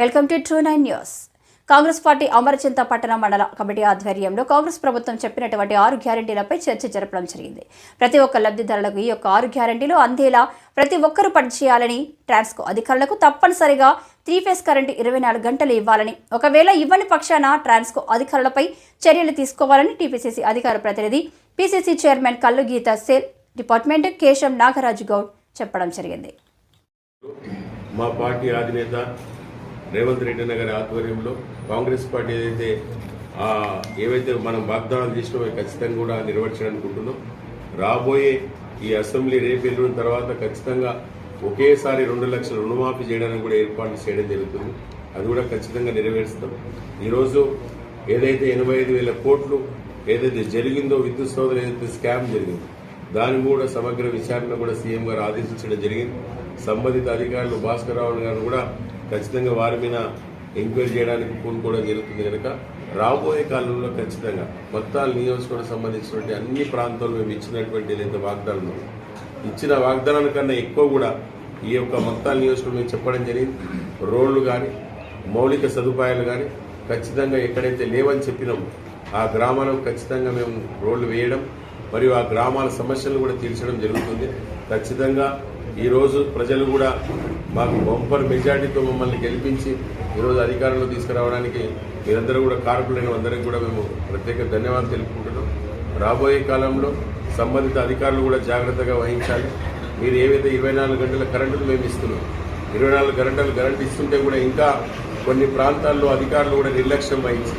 Welcome to true nine news. Congress party Amarachinta పట్టణ మండల committee ఆధ్వర్యంలో కాంగ్రెస్ ప్రభుత్వం చెప్పినటువంటి ఆరు గ్యారంటీలపై చర్చ జరపడం జరిగింది. ప్రతి ఒక్క లబ్ధిదారులకు ఈ యొక్క ఆరు గ్యారంటీలు అందేలా ప్రతి ఒక్కరూ పనిచేయాలని ట్రాన్స్కో అధికారులకు తప్పనిసరిగా త్రీ ఫేస్ కరెంటు ఇరవై నాలుగు గంటలు ఇవ్వాలని ఒకవేళ ఇవ్వని పక్షాన ట్రాన్స్కో అధికారులపై చర్యలు తీసుకోవాలని టీపీసీసీ అధికార ప్రతినిధి పీసీసీ చైర్మన్ కల్లు గీత సేల్ డిపార్ట్మెంట్ కేశం నాగరాజు గౌడ్ చెప్పడం జరిగింది. మా పార్టీ అధినేత రేవంత్ రెడ్డి గారి ఆధ్వర్యంలో కాంగ్రెస్ పార్టీ ఏదైతే ఏవైతే మనం వాగ్దానాలు చేసినామో ఖచ్చితంగా కూడా నిర్వహించాలనుకుంటున్నాం రాబోయే ఈ అసెంబ్లీ రేపు ఎల్లుండి తర్వాత ఖచ్చితంగా ఒకేసారి రెండు లక్షల రుణమాఫీ చేయడానికి కూడా ఏర్పాట్లు చేయడం జరుగుతుంది. అది కూడా ఖచ్చితంగా నెరవేరుస్తాం. ఈరోజు ఏదైతే ఎనభై ఐదు వేల కోట్లు ఏదైతే జరిగిందో విద్యుత్ సోదరు ఏదైతే స్కామ్ జరిగిందో దాని కూడా సమగ్ర విచారణ కూడా సీఎం గారు ఆదేశించడం జరిగింది. సంబంధిత అధికారులు భాస్కర్ రావు గారు కూడా ఖచ్చితంగా వారి మీద ఎంక్వైరీ చేయడానికి పూనుకోవడం జరుగుతుంది కనుక రాబోయే కాలంలో ఖచ్చితంగా మొత్తాల నియోజకవర్గం సంబంధించినటువంటి అన్ని ప్రాంతాల్లో మేము ఇచ్చినటువంటి ఏదైతే వాగ్దానం ఇచ్చిన వాగ్దానాల కన్నా ఎక్కువ కూడా ఈ యొక్క మొత్తాల నియోజకవర్గం మేము చెప్పడం జరిగింది. రోడ్లు కానీ మౌలిక సదుపాయాలు కానీ ఖచ్చితంగా ఎక్కడైతే లేవని చెప్పినామో ఆ గ్రామాలకు ఖచ్చితంగా మేము రోడ్లు వేయడం మరియు ఆ గ్రామాల సమస్యలను కూడా తీర్చడం జరుగుతుంది. ఖచ్చితంగా ఈరోజు ప్రజలు కూడా మాకు బంపర్ మెజార్టీతో మమ్మల్ని గెలిపించి ఈరోజు అధికారంలో తీసుకురావడానికి మీరందరూ కూడా కారకులైన అందరికీ కూడా మేము ప్రత్యేక ధన్యవాదాలు తెలుపుకుంటున్నాం. రాబోయే కాలంలో సంబంధిత అధికారులు కూడా జాగ్రత్తగా వహించాలి. మీరు ఏవైతే ఇరవై నాలుగు గంటల కరెంటులు మేము ఇస్తున్నాం ఇరవై నాలుగు గంటలు కరెంటు ఇస్తుంటే కూడా ఇంకా కొన్ని ప్రాంతాల్లో అధికారులు కూడా నిర్లక్ష్యం వహించి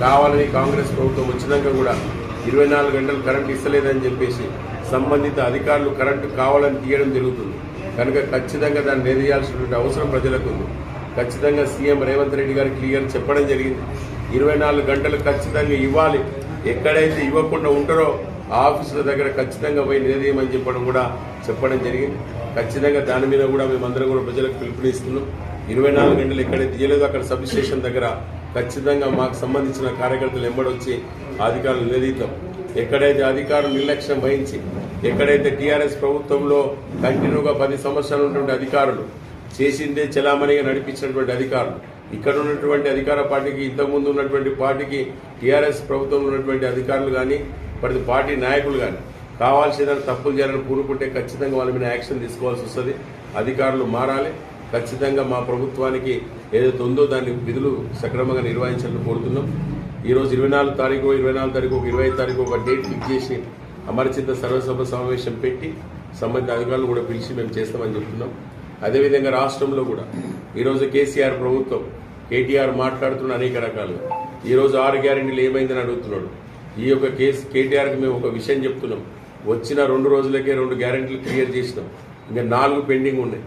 కావాలని కాంగ్రెస్ ప్రభుత్వం వచ్చినాక కూడా ఇరవై నాలుగు గంటలు కరెంటు ఇస్తలేదని చెప్పేసి సంబంధిత అధికారులు కరెంటు కావాలని తీయడం జరుగుతుంది. కనుక ఖచ్చితంగా దాన్ని నిలదీయాల్సినటువంటి అవసరం ప్రజలకు ఉంది. ఖచ్చితంగా సీఎం రేవంత్ రెడ్డి గారు క్లియర్ చెప్పడం జరిగింది. ఇరవై నాలుగు గంటలు ఖచ్చితంగా ఇవ్వాలి. ఎక్కడైతే ఇవ్వకుండా ఉంటారో ఆ ఆఫీసుల దగ్గర ఖచ్చితంగా పోయి నిలదీయమని చెప్పడం కూడా చెప్పడం జరిగింది. ఖచ్చితంగా దాని మీద కూడా మేమందరం కూడా ప్రజలకు పిలుపునిస్తున్నాం. ఇరవై నాలుగు గంటలు ఎక్కడైతే తీయలేదు అక్కడ సబ్ స్టేషన్ దగ్గర ఖచ్చితంగా మాకు సంబంధించిన కార్యకర్తలు ఎంబడొచ్చి అధికారులు నిలదీద్దాం. ఎక్కడైతే అధికారులు నిర్లక్ష్యం వహించి ఎక్కడైతే టీఆర్ఎస్ ప్రభుత్వంలో కంటిన్యూగా పది సంవత్సరాలు ఉన్నటువంటి అధికారులు చేసిందే చలామణిగా నడిపించినటువంటి అధికారులు ఇక్కడ ఉన్నటువంటి అధికార పార్టీకి ఇంతకుముందు ఉన్నటువంటి పార్టీకి టీఆర్ఎస్ ప్రభుత్వంలో ఉన్నటువంటి అధికారులు కానీ ప్రతి పార్టీ నాయకులు కానీ కావాల్సిన తప్పులు చేయాలని పూనుకుంటే ఖచ్చితంగా వాళ్ళ మీద యాక్షన్ తీసుకోవాల్సి వస్తుంది. అధికారులు మారాలి. ఖచ్చితంగా మా ప్రభుత్వానికి ఏదైతే ఉందో దాన్ని విధులు సక్రమంగా నిర్వహించాలని కోరుతున్నాం. ఈరోజు ఇరవై నాలుగు తారీఖు ఇరవై నాలుగు తారీఖు ఒక ఇరవై తారీఖు ఒక డేట్ ఫిక్స్ చేసి అమరచిత సర్వసభ సమావేశం పెట్టి సంబంధిత అధికారులు కూడా పిలిచి మేము చేస్తామని చెప్తున్నాం. అదేవిధంగా రాష్ట్రంలో కూడా ఈరోజు కేసీఆర్ ప్రభుత్వం కేటీఆర్ మాట్లాడుతున్న అనేక రకాలుగా. ఈరోజు ఆరు గ్యారెంటీలు ఏమైందని అడుగుతున్నాడు. ఈ యొక్క కేసు కేటీఆర్కి మేము ఒక విషయం చెప్తున్నాం. వచ్చిన రెండు రోజులకే రెండు గ్యారెంటీలు క్లియర్ చేసినాం. ఇంకా నాలుగు పెండింగ్ ఉన్నాయి.